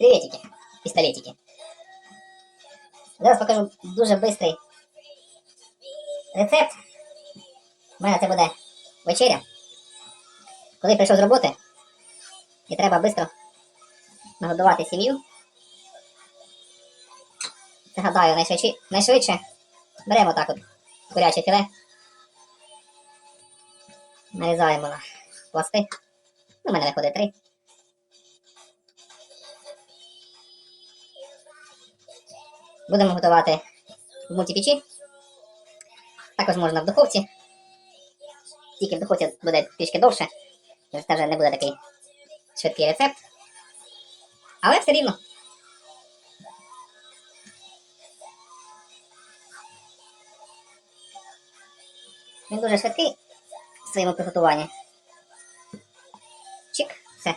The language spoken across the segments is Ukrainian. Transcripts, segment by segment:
Приветики, пістолетики. Зараз покажу дуже бистрий рецепт. У мене це буде вечеря. Коли прийшов з роботи, і треба швидко нагодувати сім'ю. Гадаю найшвидше, найшвидше беремо так от куряче філе. Нарізаємо на пласти. У мене виходить три. Будемо готувати в мультипечі. Також можна в духовці. Тільки в духовці буде трішки довше. Це вже не буде такий швидкий рецепт. Але все рівно. Він дуже швидкий в своєму приготуванні. Чик, все.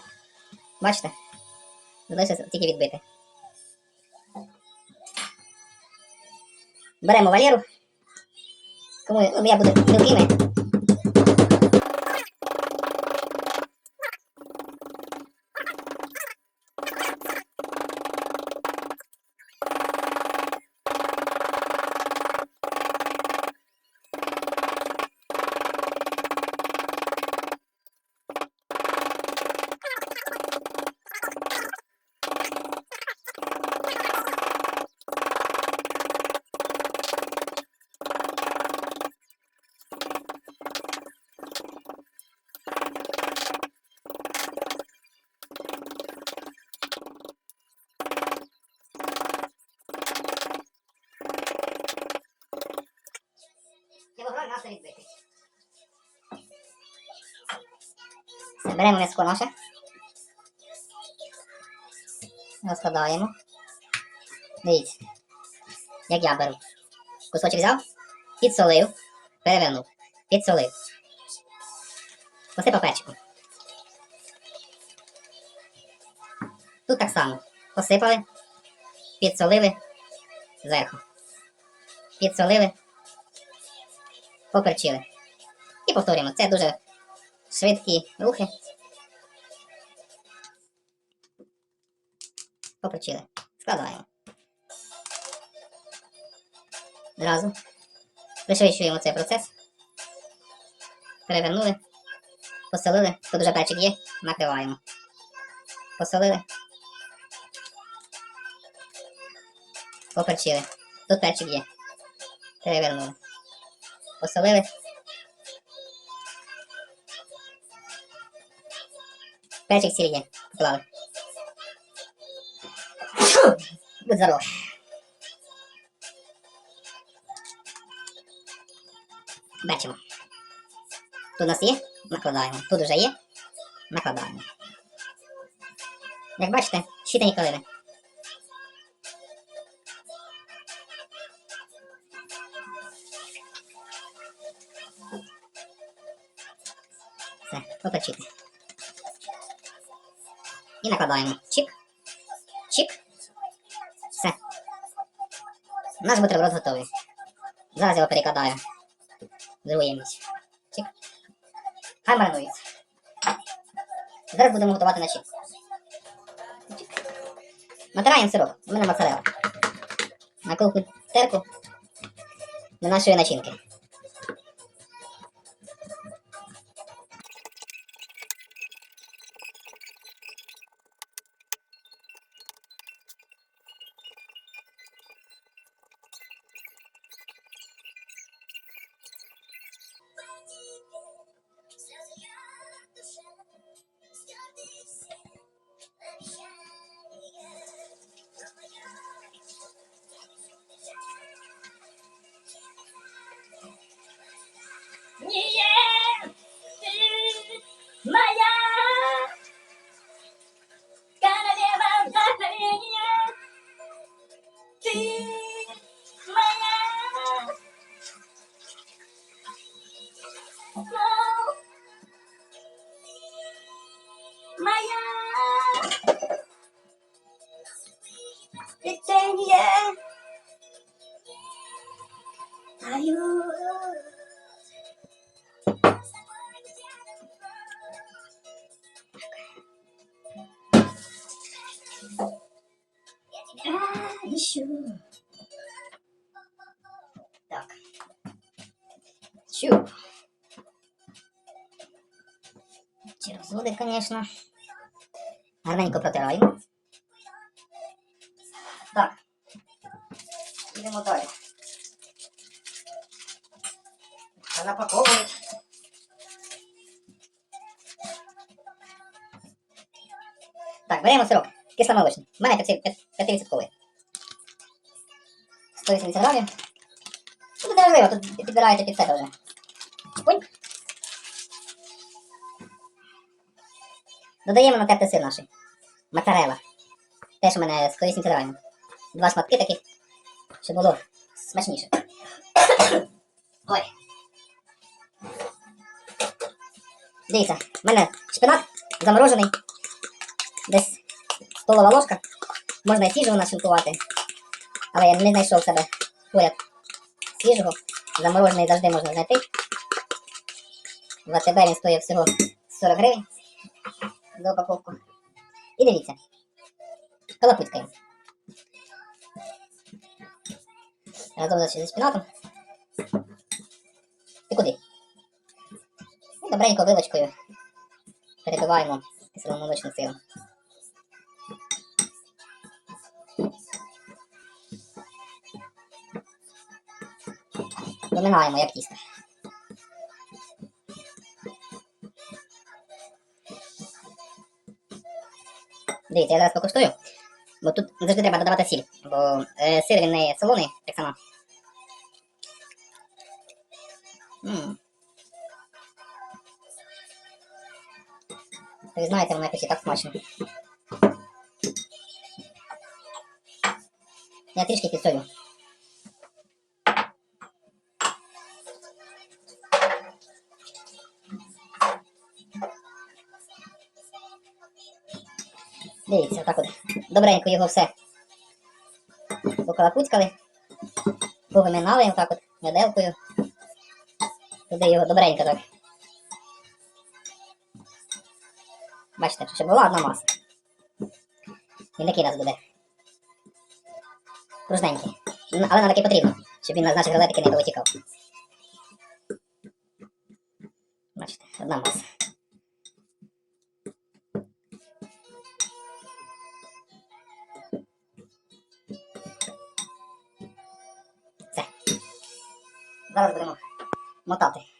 Бачите? Залишилося тільки відбити. Беремо валеру. Кому я буду мілкими. Беремо м'яско наше. Розкладаємо. Дивіться. Як я беру. Кусочок взяв, підсолив, перевернув, підсолив. Посипав перчиком. Тут так само. Посипали, підсолили зверху. Підсолили, поперчили. І повторюємо. Це дуже швидкі рухи. Поперчили. Складаємо. Зразу. Пришвидшуємо цей процес. Перевернули. Посолили. Тут вже перчик є. Накриваємо. Посолили. Поперчили. Тут перчик є. Перевернули. Посолили. Перчик сіль є. Поклали. Будь здоров. Бачимо. Тут у нас є, накладаємо. Тут вже є, накладаємо. Як бачите, щитані калини. Все, поперчити. І накладаємо. Чик. Чик. Все. Наш бутерброд готовий. Зараз його перекладаю. в Чик. Хай маринується. Зараз будемо готувати начинку. Чик. Натираємо сироп. У мене моцарелла. На колку терку до нашої начинки. Еще. Так. Чу. Чи розводить, звісно. Гарненько протираю. Запаковують. Так, беремо сироп. Кисломолочний. У мене 5%. 180 грамів. Ну, Тут неважливо, тут підбираєте під себе вже. Чпуньк. Додаємо натертий сир наш. Моцарелла. Теж у мене з корисним грамів. Два шматки таких, щоб було смачніше. Ой. Дивіться, в мене шпинат заморожений. Десь столова ложка. Можна і свіжого нашинкувати. Але я не знайшов себе поряд свіжого. Заморожений завжди можна знайти. В АТБ він стоїть всього 40 гривень за упаковку. І дивіться. Калапуцькаємо. Разом зі шпінатом. Добренько вилочкою перебиваємо кисломолочним сиром. Доминаємо, як тісто. Дивіться, я зараз покуштую. Бо тут завжди треба додавати сіль, бо е, сир він не солоний, так само. М. Ви знаєте, воно якось і так смачно. Я трішки підсолю. Дивіться, отак от. Добренько його все покалапуцькали, повиминали отак от виделкою. Туди його добренько так. Бачите, щоб була одна маса. Він такий у нас буде. Кружненький. Але нам такий потрібно, щоб він з наших рулетики не повитікав. Бачите, одна маса. Все. Зараз будемо мотати.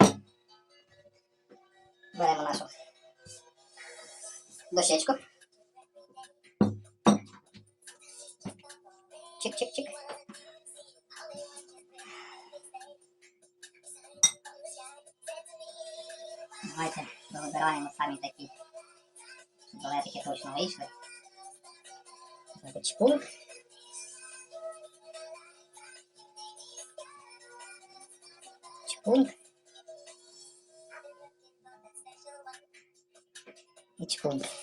Дощечку. Чик-чик-чик. Давайте вибираємо самі такі балетики точно вийшли. Чпунг. Чпунг. І чпунг.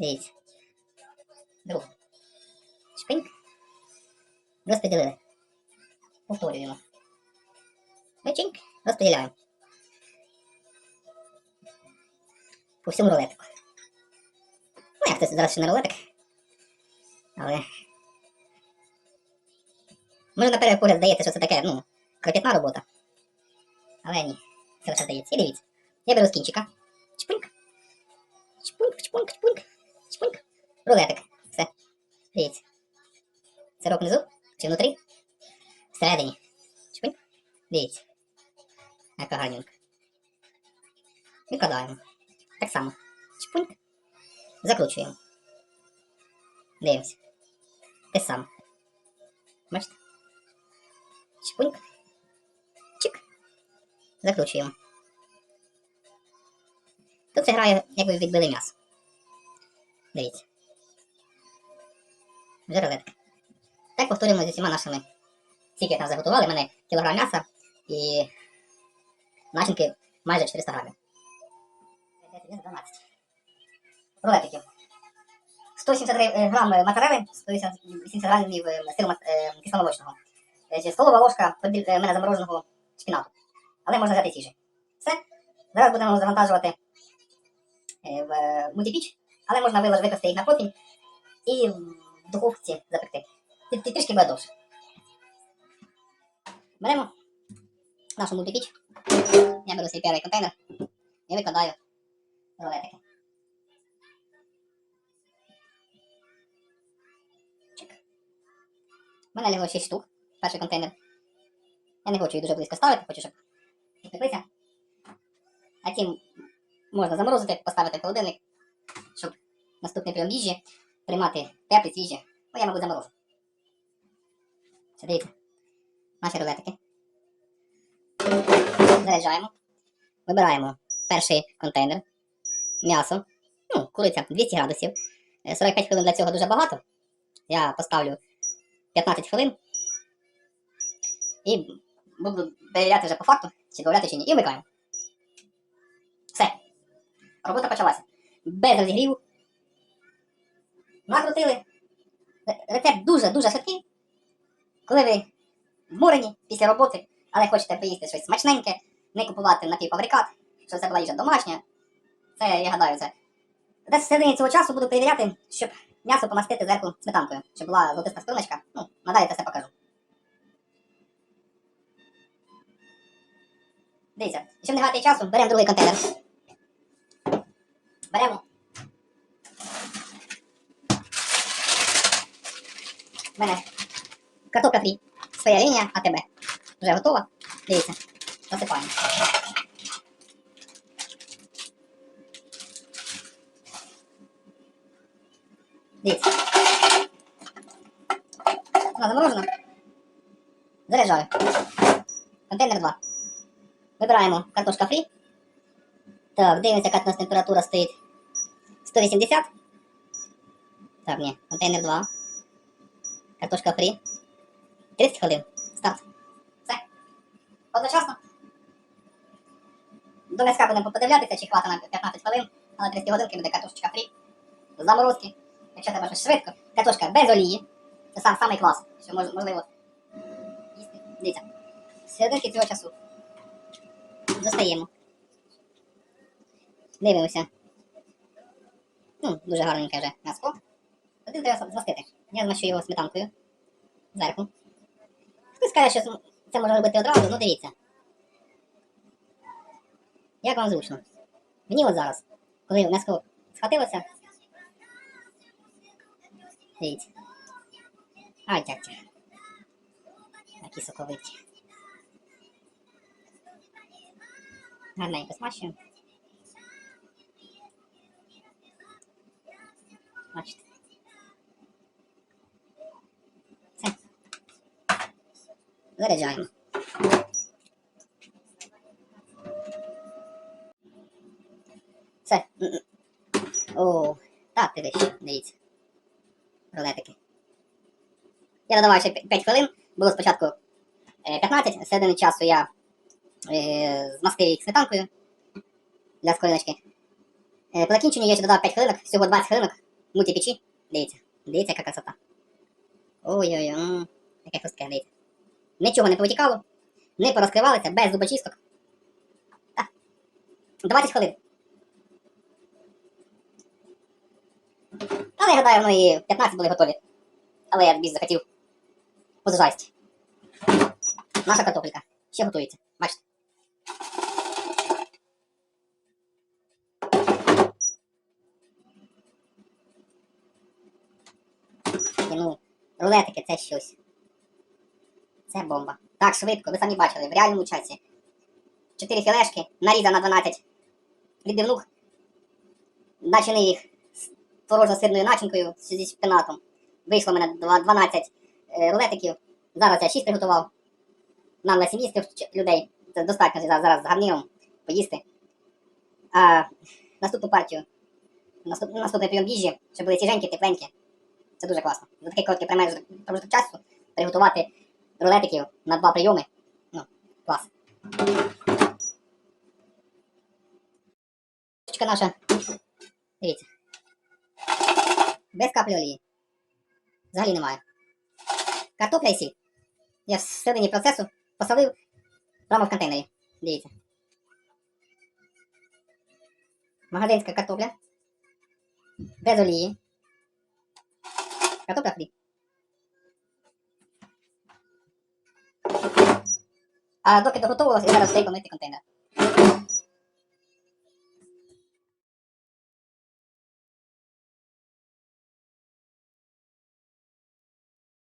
Дивіться. Другу. Шпиньк. Розподілили. Повторюємо. Вичинк. Розподіляємо. По всьому рулетику. Ну, як це зараз ще не рулетик. Але. Може на перший погляд здається, що це таке, ну, кропітна робота. Але ні. Це лише здається. І дивіться. Я беру з кінчика. Чпуньк. Чпуньк, чпуньк, чпуньк. Рулетик. Все. Дивіться. Сирок внизу чи внутрі? Всередині. Чпуньк. Дивіться. Яка гарненька. Викладаємо. Так само. Чпуньк. Закручуємо. Дивимося. Те саме. Бачите? Чпуньк. Чик. Закручуємо. Тут це грає, як ви відбили м'ясо. Дивіться. Вже. Так повторюємо зі всіма нашими. Скільки там заготували, в мене кілограм м'яса і начинки майже 400 грамів. 12. Рулетиків. 180 гри- е, грам моцарели, 180 грамів е, сиру е, кисломолочного. Е, Столова ложка поділь- е, мене замороженого шпінату. Але можна взяти же. Все. Зараз будемо завантажувати е, в е, мультипіч, але можна вилож викласти їх на противень і духовці запекти. Трішки буде довше. Беремо нашу мультипіч. Я беру свій перший контейнер і викладаю рулетики. У мене лягло 6 штук, перший контейнер. Я не хочу їх дуже близько ставити, хочу, щоб підпеклися. А ті можна заморозити, поставити холодильник, щоб наступний прийом їжі приймати теплі, свіжі. Ну, я, мабуть, заморожу. Це дивіться. Наші рулетики. Заряджаємо. Вибираємо перший контейнер. М'ясо. Ну, куриця 200 градусів. Е, 45 хвилин для цього дуже багато. Я поставлю 15 хвилин. І буду перевіряти вже по факту, чи додаляти чи ні. І вмикаємо. Все. Робота почалася. Без розігріву. Накрутили. Рецепт дуже-дуже швидкий. Коли ви вморені після роботи, але хочете поїсти щось смачненьке, не купувати напівфабрикат, щоб це була їжа домашня. Це, я гадаю, це. Десь в середині цього часу буду перевіряти, щоб м'ясо помастити зверху сметанкою, щоб була золотиста скориночка. Ну, надалі це все покажу. Дивіться, щоб не гати часу, беремо другий контейнер. Беремо. У мене картопля фрі. Своя лінія АТБ. Вже готова. Дивіться. Засипаємо. Дивіться. Вона заморожена. Заряджаю. Контейнер 2. Вибираємо картошка фрі. Так, дивимося, яка у нас температура стоїть. 180. Так, ні, контейнер 2. Картошка фрі. 30 хвилин. Старт. Все. Одночасно. До м'язка будемо подивлятися, чи хватить на 15 хвилин, а на 30 годинки буде картошечка фрі. Заморозки. Якщо треба щось швидко. Картошка без олії. Це сам самий клас, що мож, можливо. Дивіться. Серединки цього часу. Достаємо. Дивимося. Ну, дуже гарненьке вже м'яско. Один треба змастити. Я змащу його сметанкою. Зверху. Хтось каже, що це можна робити одразу, ну дивіться. Як вам зручно? Мені от зараз, коли м'яско схватилося. Дивіться. Ай, тя-тя. Такі соковиті. Гарненько смащуємо. Бачите. Все. Заряджаємо. Все. О, так, ти ще, дивіться. Рулетики. Я додавав ще 5 хвилин. Було спочатку е, 15, середини часу я е, змастив їх сметанкою для скориночки. Е, по закінченню я ще додав 5 хвилинок, всього 20 хвилинок мультипечі. Дивіться, дивіться, яка красота. Ой-ой-ой, яке хрустке, дивіться. Нічого не повитікало, не порозкривалися, без зубочисток. Так. 20 хвилин. Але я гадаю, воно і 15 були готові. Але я більш захотів позжасті. Наша картопелька ще готується. Бачите. Ну, рулетики це щось. Це бомба. Так, швидко, ви самі бачили, в реальному часі. 4 філешки, нарізав на 12 відбивнух. Начини їх з творожно-сирною начинкою зі шпинатом. Вийшло в мене 12 е, рулетиків. Зараз я 6 приготував. Нам на 7 людей. Це достатньо зараз, з гарніром поїсти. А наступну партію, наступ, наступний прийом їжі, щоб були свіженькі, тепленькі. Це дуже класно. За такий короткий промежуток часу приготувати рулетиків на два прийоми. Ну, клас. Штучка наша. Дивіться. Без каплі олії. Взагалі немає. Картопля і сіль. Я в середині процесу посолив прямо в контейнері. Дивіться. Магазинська картопля. Без олії. Картопля фрі. あ、だけどほとんどがらステイコのってコンテナ。